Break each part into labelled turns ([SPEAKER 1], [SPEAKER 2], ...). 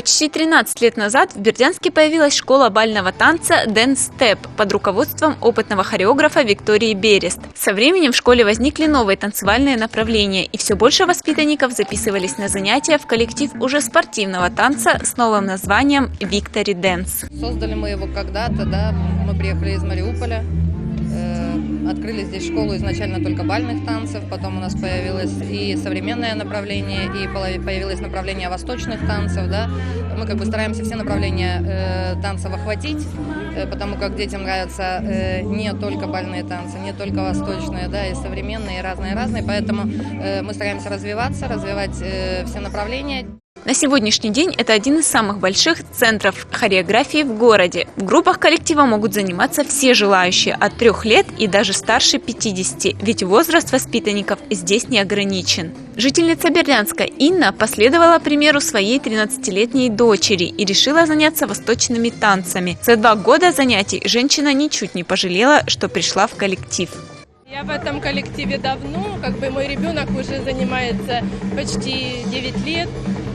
[SPEAKER 1] Почти 13 лет назад в Бердянске появилась школа бального танца Dance Step под руководством опытного хореографа Виктории Берест. Со временем в школе возникли новые танцевальные направления, и все больше воспитанников записывались на занятия в коллектив уже спортивного танца с новым названием Victory Dance.
[SPEAKER 2] Создали мы его когда-то, да, мы приехали из Мариуполя, открыли здесь школу изначально только бальных танцев, потом у нас появилось и современное направление, и появилось направление восточных танцев, да. Мы как бы стараемся все направления э, танцев охватить, э, потому как детям нравятся э, не только бальные танцы, не только восточные, да, и современные, и разные-разные, поэтому э, мы стараемся развиваться, развивать э, все направления.
[SPEAKER 1] На сегодняшний день это один из самых больших центров хореографии в городе. В группах коллектива могут заниматься все желающие от трех лет и даже старше 50, ведь возраст воспитанников здесь не ограничен. Жительница Бердянска Инна последовала примеру своей 13-летней дочери и решила заняться восточными танцами. За два года занятий женщина ничуть не пожалела, что пришла в коллектив.
[SPEAKER 3] Я в этом коллективе давно, как бы мой ребенок уже занимается почти 9 лет,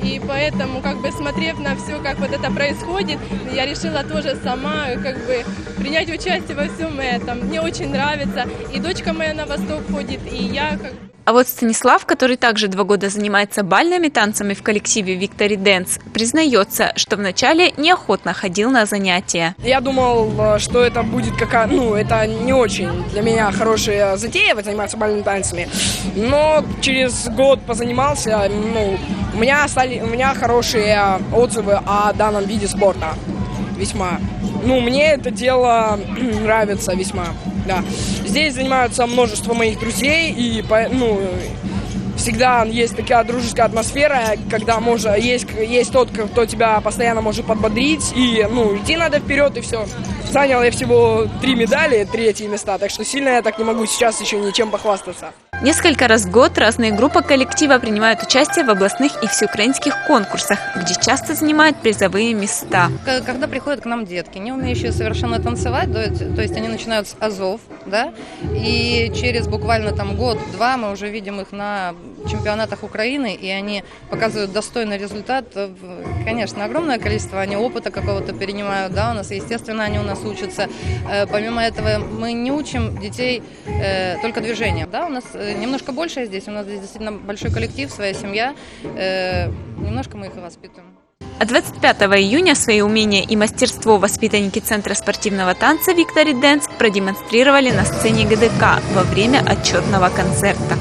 [SPEAKER 3] и поэтому, как бы смотрев на все, как вот это происходит, я решила тоже сама, как бы принять участие во всем этом. Мне очень нравится, и дочка моя на восток ходит, и я как бы
[SPEAKER 1] А вот Станислав, который также два года занимается бальными танцами в коллективе Victory Dance, признается, что вначале неохотно ходил на занятия.
[SPEAKER 4] Я думал, э, что это будет какая, ну, это не очень для меня хорошая затея заниматься бальными танцами. Но через год позанимался, ну, у меня стали, у меня хорошие отзывы о данном виде спорта. Весьма. Ну, мне это дело нравится весьма, да. Здесь занимаются множество моих друзей, и, ну, всегда есть такая дружеская атмосфера, когда можно, есть, есть тот, кто тебя постоянно может подбодрить, и, ну, идти надо вперед, и все. Занял я всего три медали, третьи места, так что сильно я так не могу сейчас еще ничем похвастаться.
[SPEAKER 1] Несколько раз в год разные группы коллектива принимают участие в областных и всеукраинских конкурсах, где часто занимают призовые места.
[SPEAKER 2] Когда приходят к нам детки, не умеющие совершенно танцевать, то есть они начинают с азов, да, и через буквально там год-два мы уже видим их на чемпионатах Украины, и они показывают достойный результат. В- Конечно, огромное количество они опыта какого-то перенимают, да, у нас, естественно, они у нас учатся. Э, Помимо этого, мы не учим детей э, только движением, да, у нас э, немножко больше здесь, у нас здесь действительно большой коллектив, своя семья, Э, немножко мы их воспитываем.
[SPEAKER 1] А 25 июня свои умения и мастерство воспитанники Центра спортивного танца Victory Dance продемонстрировали на сцене ГДК во время отчетного концерта.